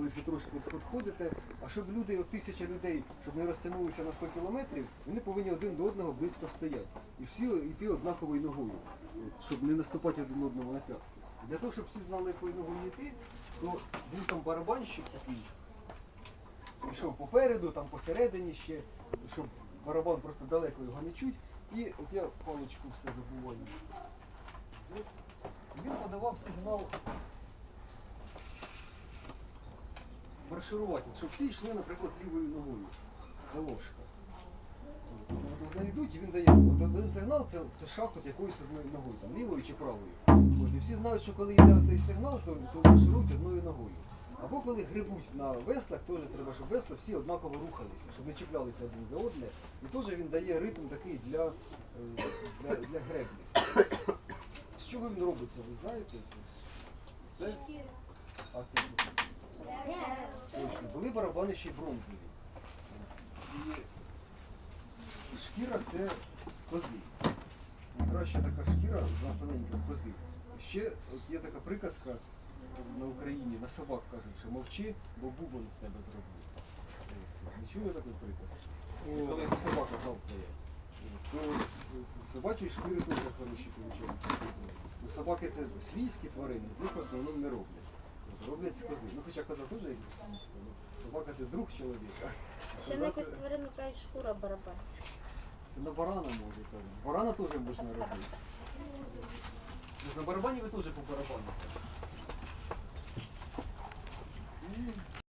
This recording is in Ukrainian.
ви трошки підходите, а щоб люди, от тисяча людей, щоб не розтягнулися на 100 кілометрів, вони повинні один до одного близько стояти. І всі йти однаковою ногою, щоб не наступати один одному на п'ятки. Для того, щоб всі знали, якою ногою йти, то був там барабанщик такий, пішов попереду, там посередині ще, щоб барабан просто далеко його не чуть. І от я паличку все забуваю. Він подавав сигнал марширувати, щоб всі йшли, наприклад, лівою ногою. Це ложка. Вони йдуть і він дає. От один сигнал це, це шаг от якоюсь одною ногою, там, лівою чи правою. От, і всі знають, що коли йде цей сигнал, то, то марширують одною ногою. Або коли грибуть на веслах, теж треба, щоб весла всі однаково рухалися, щоб не чіплялися один за одне. І теж він дає ритм такий для, е, для, для греблі. З чого він робиться, ви знаєте? Це, а це були барабани ще й бронзові. І шкіра це з кози. Найкраща така шкіра з тоненьких козів. Ще от є така приказка на Україні, на собак кажуть, що мовчи, бо бубон з тебе зроблю. Не чули такої приказки? І Коли собака гавкає, то з- собачої шкіри теж хороші виходять. У собаки це свійські тварини, з них в основному не роблять. Роблять з кози. Ну хоча коза теж як свійська. Ну, собака це друг чоловіка. а Ще коза на якусь це- тварину кажуть шкура барабанська. це на барана може кажуть. З барана теж можна робити. На барабані ви теж по барабану.